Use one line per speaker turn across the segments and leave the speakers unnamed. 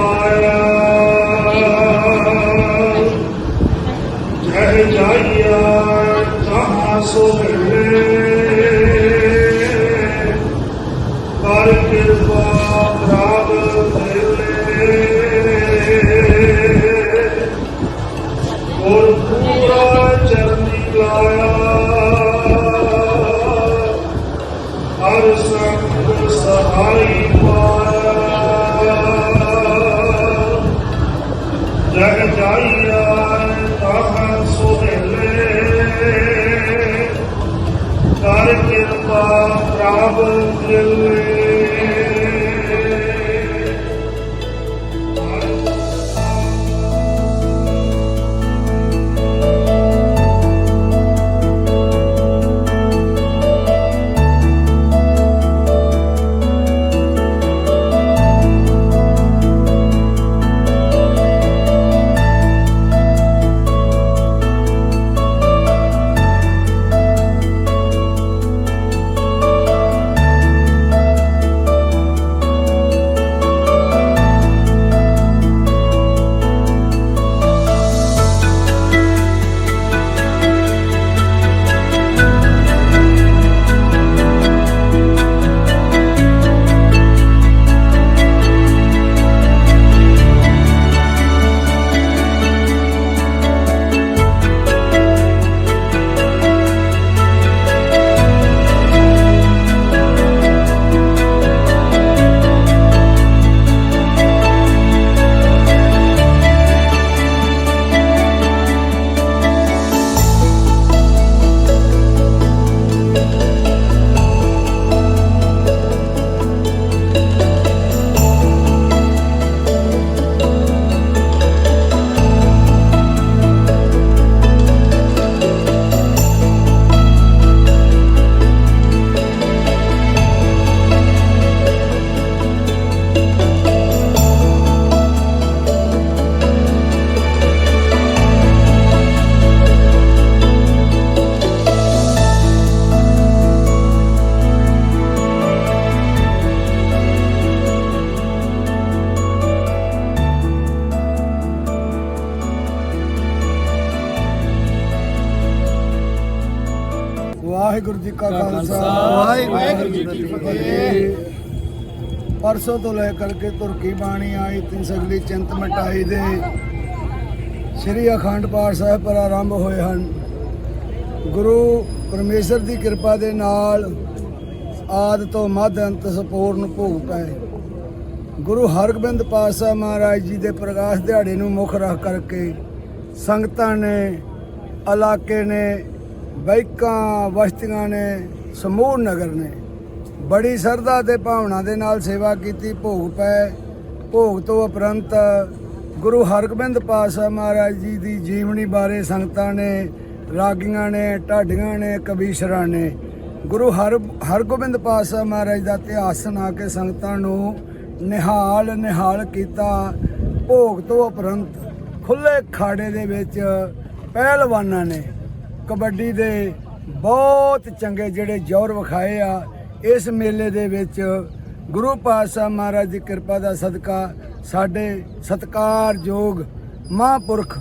Lord.
Waheguru ji ਕਾ ਖਾਲਸਾ ਵਾਹਿਗੁਰੂ ਜੀ ਕੀ ਫਤਿਹ। ਪਰਸੋਂ ਤੋਂ ਲੈ ਕਰਕੇ ਤੁਰਕੀ ਬਾਣੀ ਆਈ ਤਿੰਨ ਸਗਲੀ ਚਿੰਤ ਮਟਾਈ ਦੇ। ਸ੍ਰੀ ਅਖੰਡ ਪਾਠ ਸਾਹਿਬ ਪਰ ਆਰੰਭ ਹੋਏ ਹਨ। ਗੁਰੂ ਪਰਮੇਸ਼ਰ ਦੀ ਕਿਰਪਾ ਦੇ ਨਾਲ ਆਦ ਤੋਂ ਮੱਧ ਅੰਤ ਸੰਪੂਰਨ ਭੋਗ ਪਏ। ਗੁਰੂ ਹਰਗੋਬਿੰਦ ਪਾਤਸ਼ਾਹ ਮਹਾਰਾਜ ਜੀ ਦੇ ਪ੍ਰਕਾਸ਼ ਦਿਹਾੜੇ ਨੂੰ ਮੁੱਖ ਰੱਖ ਕਰਕੇ ਸੰਗਤਾਂ ਨੇ ਇਲਾਕੇ ਨੇ ਬਾਈਕਾਂ ਵਸਤੀਆਂ ਨੇ, ਸਮੂਹ ਨਗਰ ਨੇ। ਬੜੀ ਸਰਦਾ ਤੇ ਭਾਵਨਾ ਦੇ ਨਾਲ ਸੇਵਾ ਕੀਤੀ, ਭੋਗ ਪਏ। ਭੋਗ ਤੋਂ ਉਪਰੰਤ ਗੁਰੂ ਹਰਗੋਬਿੰਦ ਪਾਤਸ਼ਾਹ ਮਹਾਰਾਜ ਜੀ ਦੀ ਜੀਵਨੀ ਬਾਰੇ ਸੰਗਤਾਂ ਨੇ, ਰਾਗੀਆਂ ਨੇ, ਢਾਡੀਆਂ ਨੇ, ਕਬੀਸ਼ਰਾਂ ਨੇ, ਗੁਰੂ ਹਰ, ਹਰਗੋਬਿੰਦ ਪਾਤਸ਼ਾਹ ਮਹਾਰਾਜ ਦਾ ਇਤਿਹਾਸ ਸੁਣਾ ਕੇ ਸੰਗਤਾਂ ਨੂੰ ਨਿਹਾਲ ਨਿਹਾਲ ਕੀਤਾ। ਭੋਗ ਤੋਂ ਉਪਰੰਤ ਖੁੱਲੇ ਖਾੜੇ ਦੇ ਵਿੱਚ ਪਹਿਲਵਾਨਾਂ ਨੇ ਕਬੱਡੀ ਦੇ ਬਹੁਤ ਚੰਗੇ ਜਿਹੜੇ ਜੋਰ ਵਿਖਾਏ ਆ, ਇਸ ਮੇਲੇ ਦੇ ਵਿੱਚ ਗੁਰੂ ਪਾਤਸ਼ਾਹ ਮਹਾਰਾਜ ਦੀ ਕਿਰਪਾ ਦਾ ਸਦਕਾ ਸਾਡੇ ਸਤਕਾਰਯੋਗ ਮਹਾਂਪੁਰਖ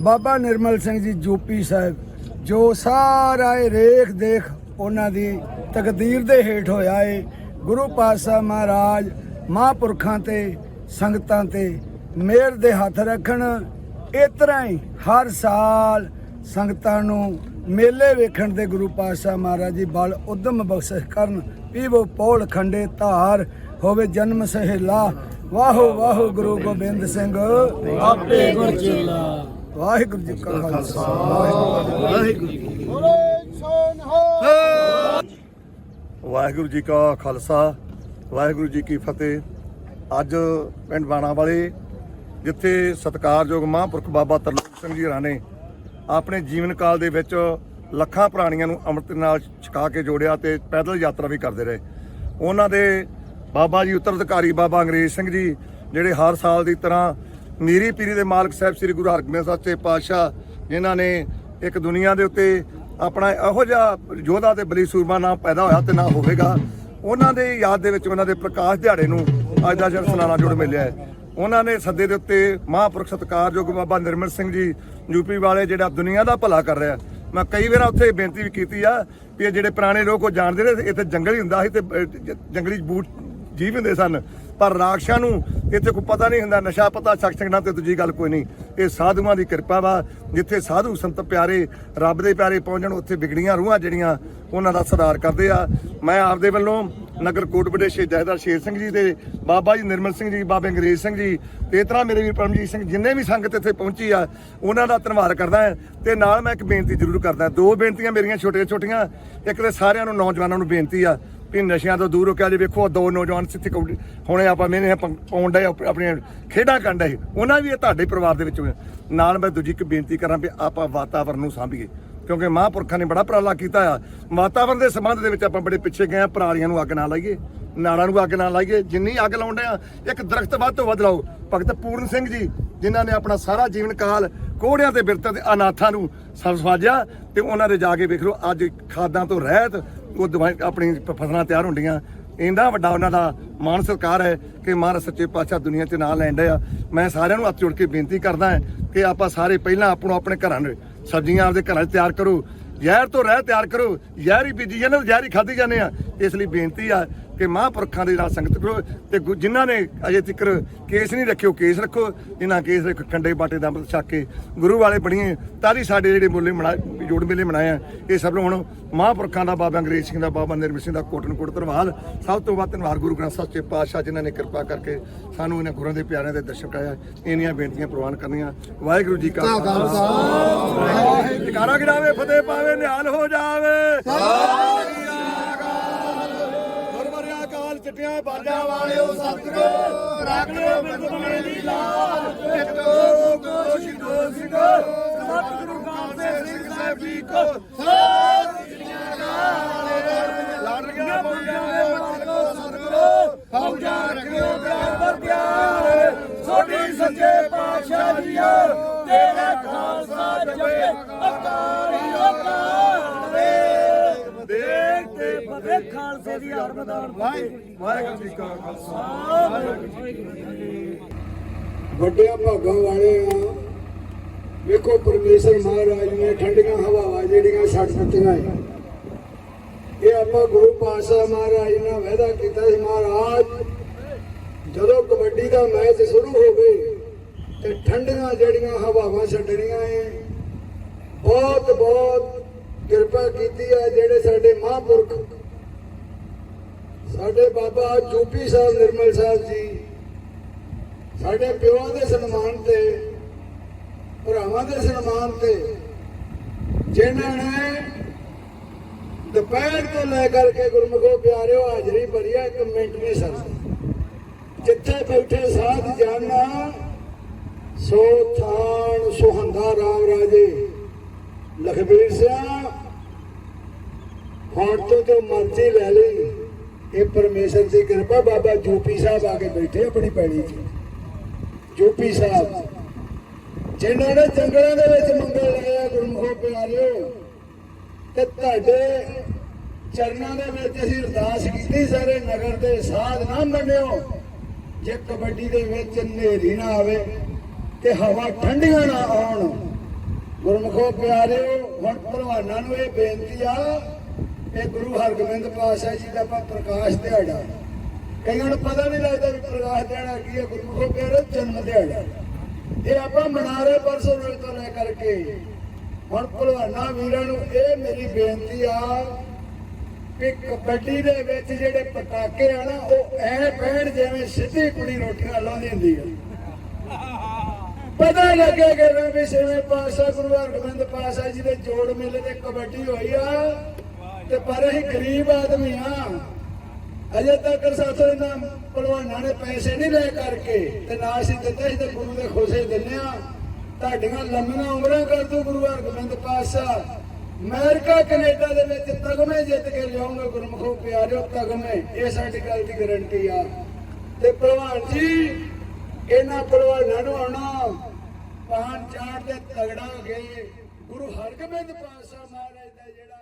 ਬਾਬਾ ਨਿਰਮਲ ਸਿੰਘ ਜੀ ਜੋਪੀ ਸਾਹਿਬ, ਜੋ ਸਾਰਾ ਇਹ ਰੇਖ ਦੇਖ ਉਹਨਾਂ ਦੀ ਤਕਦੀਰ ਦੇ ਹੇਠ ਹੋਇਆ ਏ। ਗੁਰੂ ਪਾਤਸ਼ਾਹ ਮਹਾਰਾਜ ਮਹਾਂਪੁਰਖਾਂ ਤੇ, ਸੰਗਤਾਂ ਤੇ ਮਿਹਰ ਦੇ ਹੱਥ ਰੱਖਣ, ਇਸ ਤਰ੍ਹਾਂ ਹੀ ਹਰ ਸਾਲ ਸੰਗਤਾਂ ਨੂੰ ਮੇਲੇ ਵੇਖਣ ਦੇ ਗੁਰੂ ਪਾਤਸ਼ਾਹ ਮਹਾਰਾਜ ਜੀ ਬਲ ਉਦਮ ਬਖਸ਼ਿਸ਼ ਕਰਨ, ਪੀਵੋ ਪੌਲ ਖੰਡੇ ਧਾਰ, ਹੋਵੇ ਜਨਮ ਸਹਿਲਾ। ਵਾਹੋ ਵਾਹੋ ਗੁਰੂ ਗੋਬਿੰਦ ਸਿੰਘ। ਆਪੇ ਗੁਰ ਚੇਲਾ। ਵਾਹਿਗੁਰੂ ਜੀ ਕਾ ਖਾਲਸਾ। ਵਾਹਿਗੁਰੂ ਜੀ
ਵਾਹਿਗੁਰੂ ਜੀ ਕਾ ਖਾਲਸਾ, ਵਾਹਿਗੁਰੂ ਜੀ ਕੀ ਫਤਿਹ। ਅੱਜ ਪਿੰਡ ਬਾਣਾ ਵਾਲੇ, ਜਿੱਥੇ ਸਤਿਕਾਰਯੋਗ ਮਹਾਂਪੁਰਖ ਬਾਬਾ ਤਰਲੋਕ ਸਿੰਘ ਜੀ ਹਰਾਂ ਆਪਣੇ ਜੀਵਨ ਕਾਲ ਦੇ ਵਿੱਚ ਲੱਖਾਂ ਪ੍ਰਾਣੀਆਂ ਨੂੰ ਅੰਮ੍ਰਿਤ ਨਾਲ ਛਕਾ ਕੇ ਜੋੜਿਆ ਤੇ ਪੈਦਲ ਯਾਤਰਾ ਵੀ ਕਰਦੇ ਰਹੇ। ਉਹਨਾਂ ਦੇ ਬਾਬਾ ਜੀ ਉੱਤਰਾਧਿਕਾਰੀ ਬਾਬਾ ਅੰਗਰੇਜ਼ ਸਿੰਘ ਜੀ, ਜਿਹੜੇ ਹਰ ਸਾਲ ਦੀ ਤਰ੍ਹਾਂ ਨੀਰੀ ਪੀਰੀ ਦੇ ਮਾਲਕ ਸਾਹਿਬ ਸ੍ਰੀ ਗੁਰੂ ਹਰਗੋਬਿੰਦ ਸਾਹਿਬ ਸੱਚੇ ਪਾਤਸ਼ਾਹ, ਜਿਨ੍ਹਾਂ ਨੇ ਇੱਕ ਦੁਨੀਆ ਦੇ ਉੱਤੇ ਆਪਣਾ ਇਹੋ ਜਿਹਾ ਯੋਧਾ ਤੇ ਬਲੀ ਸੂਰਮਾ ਨਾ ਪੈਦਾ ਹੋਇਆ ਤੇ ਨਾ ਹੋਵੇਗਾ, ਉਹਨਾਂ ਦੇ ਯਾਦ ਦੇ ਵਿੱਚ ਉਹਨਾਂ ਦੇ ਪ੍ਰਕਾਸ਼ ਦਿਹਾੜੇ ਨੂੰ ਅੱਜ ਦਾ ਜਿਹੜਾ ਸਲਾਨਾ ਜੁੜ ਮਿਲਿਆ ਹੈ। ਉਹਨਾਂ ਨੇ ਸੱਦੇ ਦੇ ਉੱਤੇ ਮਹਾਂਪੁਰਖ ਸਤਿਕਾਰਯੋਗ ਬਾਬਾ ਨਿਰਮਲ ਸਿੰਘ ਜੀ ਯੂਪੀ ਵਾਲੇ ਜਿਹੜਾ ਦੁਨੀਆ ਦਾ ਭਲਾ ਕਰ ਰਿਹਾ। ਮੈਂ ਕਈ ਵਾਰ ਉੱਥੇ ਬੇਨਤੀ ਵੀ ਕੀਤੀ ਆ ਵੀ ਇਹ ਜਿਹੜੇ ਪੁਰਾਣੇ ਲੋਕ ਉਹ ਜਾਣਦੇ ਨੇ, ਇੱਥੇ ਜੰਗਲ ਹੀ ਹੁੰਦਾ ਸੀ ਤੇ ਜ- ਜੰਗਲੀ ਬੂਟ ਜੀਵ ਹੁੰਦੇ ਸਨ। ਪਰ ਰਾਖਸ਼ਾਂ ਨੂੰ ਇੱਥੇ ਕੋਈ ਪਤਾ ਨਹੀਂ ਹੁੰਦਾ, ਨਸ਼ਾ ਪਤਾ ਛਕ ਛਕਣਾ ਤੇ ਦੂਜੀ ਗੱਲ ਕੋਈ ਨਹੀਂ। ਇਹ ਸਾਧੂਆਂ ਦੀ ਕਿਰਪਾ ਵਾ, ਜਿੱਥੇ ਸਾਧੂ ਸੰਤ ਪਿਆਰੇ, ਰੱਬ ਦੇ ਪਿਆਰੇ ਪਹੁੰਚਣ, ਉੱਥੇ ਵਿਗੜੀਆਂ ਰੂਹਾਂ ਜਿਹੜੀਆਂ ਉਹਨਾਂ ਦਾ ਸੁਧਾਰ ਕਰਦੇ ਆ। ਮੈਂ ਆਪਦੇ ਵੱਲੋਂ ਨਗਰ ਕੋਟਬੜੇ ਸ਼ਹੀਦ ਜਹੇਦਾਰ ਸ਼ੇਰ ਸਿੰਘ ਜੀ ਦੇ ਬਾਬਾ ਜੀ ਨਿਰਮਲ ਸਿੰਘ ਜੀ, ਬਾਬੇ ਅੰਗਰੇਜ਼ ਸਿੰਘ ਜੀ ਤੇ ਇਸ ਤਰ੍ਹਾਂ ਮੇਰੇ ਵੀਰ ਪਰਮਜੀਤ ਸਿੰਘ ਜਿੰਨੇ ਵੀ ਸੰਗਤ ਇੱਥੇ ਪਹੁੰਚੀ ਆ, ਉਹਨਾਂ ਦਾ ਧੰਨਵਾਦ ਕਰਦਾ ਹਾਂ ਤੇ ਨਾਲ ਮੈਂ ਇੱਕ ਬੇਨਤੀ ਜ਼ਰੂਰ ਕਰਦਾ ਦੋ ਬੇਨਤੀਆਂ ਮੇਰੀਆਂ ਛੋਟੀਆਂ ਛੋਟੀਆਂ ਇੱਕ ਤੇ ਸਾਰਿਆਂ ਨੂੰ ਨੌਜਵਾਨਾਂ ਨੂੰ ਬੇਨਤੀ ਆ ਵੀ ਨਸ਼ਿਆਂ ਤੋਂ ਦੂਰ ਹੋ ਕੇ ਆ ਜੇ ਵੇਖੋ, ਦੋ ਨੌਜਵਾਨ ਸਿੱਥੇ ਹੁਣੇ ਆਪਾਂ ਮੈਨੇ ਪਾਉਣ ਡਏ ਆਪ- ਆਪਣੀਆਂ ਖੇਡਾਂ ਕਰਨ ਡਏ। ਉਹਨਾਂ ਵੀ ਇਹ ਤੁਹਾਡੇ ਪਰਿਵਾਰ ਦੇ ਵਿੱਚ ਨਾਲ ਮੈਂ ਦੂਜੀ ਇੱਕ ਬੇਨਤੀ ਕਰਾਂ ਵੀ ਆਪਾਂ ਵਾਤਾਵਰਨ ਨੂੰ ਸਾਂਭੀਏ। ਕਿਉਂਕਿ ਮਹਾਂਪੁਰਖਾਂ ਨੇ ਬੜਾ ਉਪਰਾਲਾ ਕੀਤਾ ਆ। ਵਾਤਾਵਰਨ ਦੇ ਸੰਬੰਧ ਦੇ ਵਿੱਚ ਆਪਾਂ ਬੜੇ ਪਿੱਛੇ ਗਏ ਆ, ਪਰਾਲੀਆਂ ਨੂੰ ਅੱਗ ਨਾ ਲਾਈਏ, ਨਾੜਾਂ ਨੂੰ ਅੱਗ ਨਾ ਲਾਈਏ, ਜਿੰਨੀ ਅੱਗ ਲਾਉਂਦੇ ਆ, ਇੱਕ ਦਰਖਤ ਵੱਧ ਤੋਂ ਵੱਧ ਲਾਓ। ਭਗਤ ਪੂਰਨ ਸਿੰਘ ਜੀ, ਜਿਨ੍ਹਾਂ ਨੇ ਆਪਣਾ ਸਾਰਾ ਜੀਵਨ ਕਾਲ ਕੋਹੜਿਆਂ ਤੇ ਬਿਰਤਾਂ ਤੇ ਅਨਾਥਾਂ ਨੂੰ ਸਵਾਜਿਆ, ਤੇ ਉਹਨਾਂ ਦੇ ਜਾ ਕੇ ਵੇਖ ਲਓ, ਅੱਜ ਖਾਦਾਂ ਤੋਂ ਰਹਿਤ, ਉਹ ਦਵਾਈ ਆਪਣੀ ਫਸਲਾਂ ਤਿਆਰ ਹੁੰਦੀਆਂ। ਇੰਦਾ ਵੱਡਾ ਉਹਨਾਂ ਦਾ ਮਾਨ ਸਰਕਾਰ ਹੈ ਕਿ ਮਹਾਰਾਜ ਸੱਚੇ ਪਾਤਸ਼ਾਹ ਦੁਨੀਆ 'ਚ ਨਾਂ ਲੈਂਦੇ ਆ। ਮੈਂ ਸਾਰਿਆਂ ਨੂੰ ਹੱਥ ਜੋੜ ਕੇ ਬੇਨਤੀ ਕਰਦਾ ਹਾਂ ਕਿ ਆਪਾਂ ਸਾਰੇ ਪਹਿਲਾਂ ਆਪਣੋ ਆਪਣੇ ਘਰਾਂ ਨੂੰ ਸਬਜ਼ੀਆਂ ਆਪਦੇ ਘਰਾਂ 'ਚ ਤਿਆਰ ਕਰੋ, ਜ਼ਹਿਰ ਤੋਂ ਰਹਿ ਤਿਆਰ ਕਰੋ, ਜ਼ਹਿਰ ਹੀ ਬੀਜੀ ਜਾਂਦੇ, ਜ਼ਹਿਰ ਹੀ ਖਾਧੀ ਜਾਂਦੇ ਆ। ਇਸ ਲਈ ਬੇਨਤੀ ਆ ਕਿ ਮਹਾਂਪੁਰਖਾਂ ਦੇ ਨਾਲ ਸੰਗਤ ਕਰੋ ਤੇ ਗੁ- ਜਿਨ੍ਹਾਂ ਨੇ ਅਜੇ ਤੱਕ ਕੇਸ ਨਹੀਂ ਰੱਖਿਓ ਕੇਸ ਰੱਖੋ ਜਿਨ੍ਹਾਂ ਕੇਸ ਰੱਖੋ ਕੰਡੇ ਬਾਟੇ ਦਾ ਅੰਮ੍ਰਿਤ ਛਕ ਕੇ ਗੁਰੂ ਵਾਲੇ ਬਣੀਏ ਤਾਰੀ ਸਾਡੇ ਜਿਹੜੇ ਮੁੱਲੇ ਮਨਾ ਜੋੜ ਮੇਲੇ ਮਨਾਏ ਆ ਇਹ ਸਭ ਨੂੰ ਹੁਣ ਮਹਾਂਪੁਰਖਾਂ ਦਾ ਬਾਬਾ ਅੰਗਰੇਜ਼ ਸਿੰਘ ਦਾ ਬਾਬਾ ਨਿਰਮਲ ਸਿੰਘ ਦਾ ਕੋਟਨ ਕੋਟ ਧੰਨਵਾਦ। ਸਭ ਤੋਂ ਵੱਧ ਧੰਨਵਾਦ ਗੁਰੂ ਗ੍ਰੰਥ ਸਾਹਿਬ ਸੱਚੇ ਪਾਤਸ਼ਾਹ ਜਿਨ੍ਹਾਂ ਨੇ ਕਿਰਪਾ ਕਰਕੇ ਸਾਨੂੰ ਇਹਨਾਂ ਗੁਰਾਂ ਦੇ ਪਿਆਰਿਆਂ ਦੇ ਦਰਸ਼ਨ ਕਰਾਇਆ ਇੰਨੀਆਂ ਬੇਨਤੀਆਂ ਪ੍ਰਵਾਨ ਕਰਨੀਆਂ। ਵਾਹਿਗੁਰੂ ਜੀ ਕਾ ਖਾਲਸਾ। ਜਕਾਰਾ ਗਿਰਾਵੇ ਫਤਿਹ ਪਾਵੇ ਨਿਹਾਲ ਹੋ ਜਾਵੇ। ਗੁਰਮਰਿਆ ਕਾਲ ਚਟਿਆਂ ਬਾਜਾਂ ਵਾਲਿਓ ਸਤਿਗੁਰੂ, ਰੱਖ ਲਿਓ ਬਿੰਦ ਬਣੇ ਲਾਲ। ਇਕੋ ਕੋ ਸ਼ਿਦੋ ਸਿੰਘੋ ਸਤਿਗੁਰੂ ਕਾਸੇ ਸਿੰਘ ਸਾਹਿਬ ਜੀ ਕੋ। ਸਤਿ ਸ੍ਰੀ ਅਕਾਲ ਲਾੜੀਆਂ ਬੋਲਿਆਂ ਦੇ ਮਾਲਕੋ ਸਤਿਗੁਰੂ। ਫੌਜਾਂ ਰੱਖਿਓ ਬਰਾਬਰ ਪਿਆਰ। ਸੋਢੀ ਸੱਚੇ ਪਾਤਸ਼ਾਹ ਜੀਓ। ਤੇਰਾ ਖਾਲਸਾ ਜਪੇ। ਅਕਾਲੀ ਅਕਾਲ ਦੇਖ ਤੇ ਫਤਿਹ ਖਾਲਸੇ ਦੀ ਹਰਮਦਾਨ ਵਾਹਿਗੁਰੂ ਜੀ ਕਾ ਖਾਲਸਾ।
ਵੱਡਿਆਂ ਭਾਗਾਂ ਵਾਲੇ ਆ ਵੇਖੋ ਪਰਮੇਸ਼ਰ ਮਹਾਰਾਜ ਨੇ ਠੰਡੀਆਂ ਹਵਾਵਾਂ ਜਿਹੜੀਆਂ ਛੱਡ ਦਿੱਤੀਆਂ ਏ ਇਹ ਆਪਾਂ ਗੁਰੂ ਪਾਤਸ਼ਾਹ ਮਹਾਰਾਜ ਨਾਲ ਵਾਅਦਾ ਕੀਤਾ ਸੀ, ਮਹਾਰਾਜ, ਜਦੋਂ ਕਬੱਡੀ ਦਾ ਮੈਚ ਸ਼ੁਰੂ ਹੋਵੇ ਤੇ ਠੰਡੀਆਂ ਜਿਹੜੀਆਂ ਹਵਾਵਾਂ ਛੱਡਣੀਆਂ ਏ ਬਹੁਤ ਬਹੁਤ ਕਿਰਪਾ ਕੀਤੀ ਹੈ ਜਿਹੜੇ ਸਾਡੇ ਮਹਾਂਪੁਰਖ ਸਾਡੇ ਬਾਬਾ ਜੂਪੀ ਸਾਹਿਬ ਨਿਰਮਲ ਸਾਹਿਬ ਜੀ, ਸਾਡੇ ਪਿਓਾਂ ਦੇ ਸਨਮਾਨ ਤੇ, ਭਰਾਵਾਂ ਦੇ ਸਨਮਾਨ ਤੇ, ਜਿਨ੍ਹਾਂ ਨੇ ਦੁਪਹਿਰ ਤੋਂ ਲੈ ਕਰਕੇ ਗੁਰਮੁਖੋ ਪਿਆਰਿਓ, ਹਾਜ਼ਰੀ ਭਰੀ ਆ, ਇੱਕ ਮਿੰਟ ਨਹੀਂ ਸਕਦਾ ਜਿੱਥੇ ਬੈਠੇ ਸਾਧ ਜਾਨਾ, ਸੋ ਥਾਨ ਸੁਹੰਦਾ ਰਾਮ ਰਾਜੇ। ਲਖਬੀਰ ਸਿੰਘ ਹੁਣ ਤੋਂ ਜੋ ਮਰਜ਼ੀ ਲੈ ਲਈ। ਇਹ ਪਰਮੇਸ਼ਰ ਦੀ ਕਿਰਪਾ ਬਾਬਾ ਜੂਪੀ ਸਾਹਿਬ ਆ ਕੇ ਬੈਠੇ ਆਪਣੀ ਪੈੜੀ 'ਚ। ਜੂਪੀ ਸਾਹਿਬ, ਜਿਨ੍ਹਾਂ ਨੇ ਜੰਗਲਾਂ ਦੇ ਵਿੱਚ ਮੰਗਲ ਲਾਇਆ ਗੁਰਮੁਖੋ ਪਿਆਰਿਓ, ਤੇ ਤੁਹਾਡੇ ਚਰਨਾਂ ਦੇ ਵਿੱਚ ਅਸੀਂ ਅਰਦਾਸ ਕੀਤੀ ਸਾਰੇ ਨਗਰ ਦੇ ਸਾਧ ਨਾ ਮੰਨਿਓ, ਜੇ ਕਬੱਡੀ ਦੇ ਵਿੱਚ ਹਨੇਰੀ ਨਾ ਆਵੇ ਤੇ ਹਵਾ ਠੰਡੀਆਂ ਨਾ ਆਉਣ। ਗੁਰਮੁਖੋ ਪਿਆਰਿਓ, ਹੁਣ ਭਲਵਾਨਾਂ ਨੂੰ ਇਹ ਬੇਨਤੀ ਆ ਕਿ ਗੁਰੂ ਹਰਗੋਬਿੰਦ ਪਾਤਸ਼ਾਹ ਜੀ ਦਾ ਆਪਾਂ ਪ੍ਰਕਾਸ਼ ਦਿਹਾੜਾ। ਕਈਆਂ ਨੂੰ ਪਤਾ ਨਹੀਂ ਲੱਗਦਾ ਵੀ ਪ੍ਰਕਾਸ਼ ਦਿਹਾੜਾ ਕੀ ਹੈ ਗੁਰਮੁਖੋ ਪਿਆਰਿਓ ਜਨਮ ਦਿਹਾੜਾ। ਇਹ ਆਪਾਂ ਮਨਾ ਰਹੇ ਪਰਸੋਂ ਰੋਜ਼ ਤੋਂ ਲੈ ਕਰਕੇ ਹੁਣ ਭਲਵਾਨਾਂ ਵੀਰਾਂ ਨੂੰ ਇਹ ਮੇਰੀ ਬੇਨਤੀ ਆ ਕਿ ਕਬੱਡੀ ਦੇ ਵਿੱਚ ਜਿਹੜੇ ਪਟਾਕੇ ਆ ਨਾ, ਉਹ ਐ ਪੈਣ ਜਿਵੇਂ ਸਿੱਧੀ ਕੁੜੀ ਰੋਟੀਆਂ ਲਾਉਂਦੀ ਹੁੰਦੀ ਆ। ਪਤਾ ਲੱਗੇਗਾ ਨਾ ਵੀ ਛੇਵੇਂ ਪਾਤਸ਼ਾਹ, ਗੁਰੂ ਹਰਗੋਬਿੰਦ ਪਾਤਸ਼ਾਹ ਜੀ ਦੇ ਜੋੜ ਮੇਲੇ ਤੇ ਕਬੱਡੀ ਹੋਈ ਆ। ਤੇ ਪਰ ਅਸੀਂ ਗਰੀਬ ਆਦਮੀ ਆ। ਅਜੇ ਤੱਕ ਸਾਥੋਂ ਇਹਨਾਂ ਭਲਵਾਨਾਂ ਨੇ ਪੈਸੇ ਨਹੀਂ ਲੈ ਕਰਕੇ ਤੇ ਨਾ ਅਸੀਂ ਦਿੱਤੇ ਸੀ ਤੇ ਗੁਰੂ ਦੇ ਖੋਸੇ ਦਿੰਨੇ ਆ ਤੁਹਾਡੀਆਂ ਲੰਮੀਆਂ ਉਮਰਾਂ ਕਰ ਤੂੰ ਗੁਰੂ ਹਰਗੋਬਿੰਦ ਪਾਤਸ਼ਾਹ। ਅਮਰੀਕਾ, ਕੈਨੇਡਾ ਦੇ ਵਿੱਚ ਤਗਮੇ ਜਿੱਤ ਕੇ ਲਿਆਉਂਗੇ ਗੁਰਮੁਖੋ ਪਿਆਰਿਓ, ਤਗਮੇ। ਇਹ ਸਾਡੀ ਗੱਲ ਦੀ ਗਾਰੰਟੀ ਆ। ਤੇ ਭਲਵਾਨ ਜੀ, ਇਹਨਾਂ ਭਲਵਾਨਾਂ ਨੂੰ ਆਉਣਾ। ਪਾਣ ਚਾੜ ਦੇ ਤਗੜਾ ਹੋ ਗਏ ਗੁਰੂ ਹਰਗੋਬਿੰਦ ਪਾਤਸ਼ਾਹ ਮਹਾਰਾਜ ਦਾ ਜਿਹੜਾ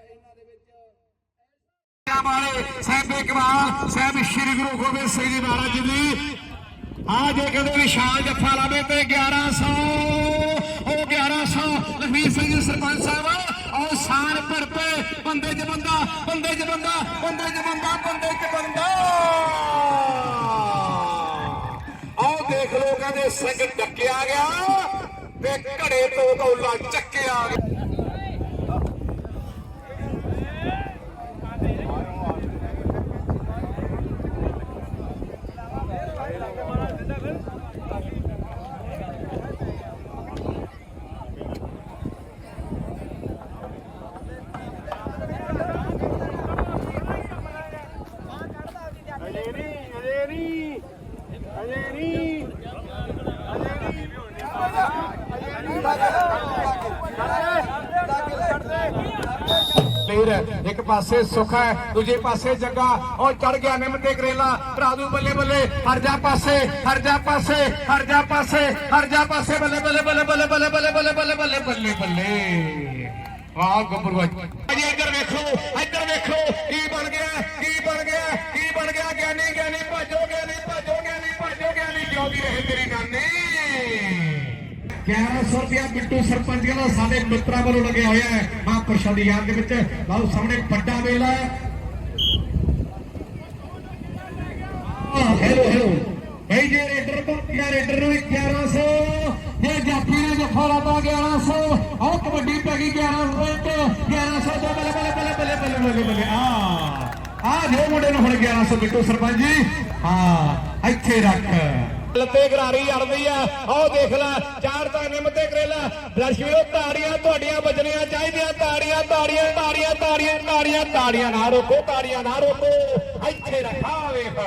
ਵਿੱਚ
ਵਾਲੇ ਸਾਹਿਬ ਇਕਬਾਲ, ਸਾਹਿਬ ਸ੍ਰੀ ਗੁਰੂ ਗੋਬਿੰਦ ਸਿੰਘ ਜੀ ਮਹਾਰਾਜ ਜੀ ਦੀ। ਆ ਜੇ ਕਹਿੰਦੇ ਵਿਸ਼ਾਲ ਜੱਫਾ ਲਾਵੇ ਤੇ 1100 ਉਹ 1100 ਲਖਵੀਰ ਸਿੰਘ ਜੀ, ਸਰਪੰਚ ਸਾਹਿਬ, ਉਹ ਸਾਰ ਭਰ ਪੇ ਬੰਦੇ ਚ ਬੰਦਾ, ਬੰਦੇ ਚ ਬੰਦਾ, ਬੰਦੇ ਚ ਬੰਦਾ, ਬੰਦੇ ਚ ਬੰਦਾ। ਆਓ ਦੇਖ ਲੋ ਕਹਿੰਦੇ ਸਿੰਘ ਡੱਕਿਆ ਗਿਆ ਤੇ ਘੜੇ ਤੋਂ ਗੌਲਾ ਚੱਕਿਆ ਗਿਆ ਪਲੇਅਰ ਹੈ। ਇੱਕ ਪਾਸੇ ਸੁਖ ਹੈ ਦੂਜੇ ਪਾਸੇ ਜੱਗਾ ਉਹ ਚੜ ਗਿਆ ਨਿੰਮ ਤੇ ਕਰੇਲਾ ਭਰਾਦੂ ਬੱਲੇ ਬੱਲੇ ਹਰ ਜਾ ਪਾਸੇ ਹਰ ਜਾ ਪਾਸੇ ਹਰ ਜਾ ਪਾਸੇ ਹਰ ਜਾ ਪਾਸੇ ਬੱਲੇ ਬੱਲੇ ਬੱਲੇ ਬੱਲੇ ਬੱਲੇ ਬੱਲੇ ਬੱਲੇ ਬੱਲੇ ਬੱਲੇ ਬੱਲੇ ਬੱਲੇ ਵਾਹ ਗੱਭਰੂ ਅਜੀ ਇੱਧਰ ਵੇਖੋ ਇੱਧਰ ਵੇਖੋ ਕੀ ਬਣ ਗਿਆ ਕੀ ਬਣ ਗਿਆ ਕੀ ਬਣ ਗਿਆ ਗਿਆਨੀ ਗਿਆਨੀ ਭਾਜੋ ਗਿਆਨੀ ਭਾਜੋ ਗਿਆਨੀ ਭਾਜੋ ਗਿਆਨੀ ਜਿਉਂਦੀ ਰਹੇ ਤੇਰੀ ਨਾਨੀ 1100 ਰੁਪਇਆ ਬਿੱਟੂ ਸਰਪੰਚ ਦਾ ਸਾਡੇ ਮਿੱਤਰਾਂ ਵੱਲੋਂ ਲੱਗਿਆ ਹੋਇਆ ਹੈ। ਮਹਾਂਪੁਰਸ਼ਾਂ ਦੀ ਯਾਦ ਦੇ ਵਿੱਚ। ਲਓ ਸਾਹਮਣੇ ਵੱਡਾ ਮੇਲਾ ਹੈ। ਹੈਲੋ ਹੈਲੋ ਭਾਈ ਜੇ ਰੇਡਰ ਤੋਂ ਕਿਆ ਰੇਡਰ ਨੂੰ 1100 ਜੇ ਜਾਫੀ ਨੇ ਜੱਫਾ ਲਾਤਾ 1100 ਆਹ ਕਬੱਡੀ ਪੈ ਗਈ 1100 ਤੇ 1100 ਤੋਂ ਬੱਲੇ ਬੱਲੇ ਬੱਲੇ ਬੱਲੇ ਬੱਲੇ ਬੱਲੇ ਆ ਆ ਜੋ ਮੁੰਡੇ ਨੂੰ ਹੁਣ 1100 ਬਿੱਟੂ ਸਰਪੰਚ ਜੀ। ਹਾਂ, ਇੱਥੇ ਰੱਖ। ਲੱਤੇ ਗਰਾਰੀ ਅੜਦੀ ਆ। ਆਓ ਦੇਖ ਲੈ, ਚਾਰ ਤਾਂ ਨਿੰਮ ਤੇ ਕਰੇਲਾ ਲక్ష్ਮੀਓ ਤਾੜੀਆਂ ਤੁਹਾਡੀਆਂ ਵੱਜਣੀਆਂ ਚਾਹੀਦੀਆਂ। ਤਾੜੀਆਂ ਤਾੜੀਆਂ ਤਾੜੀਆਂ ਤਾੜੀਆਂ ਤਾੜੀਆਂ ਤਾੜੀਆਂ ਨਾ ਰੋਕੋ, ਤਾੜੀਆਂ ਨਾ ਰੋਕੋ। ਇੱਥੇ ਰੱਖਾ ਵੇਖ।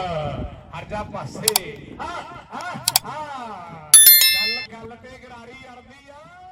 ਹਰ ਪਾਸੇ। ਹਾਂ ਹਾਂ ਹਾਂ। ਗੱਲ ਗੱਲ ਤੇ ਗਰਾਰੀ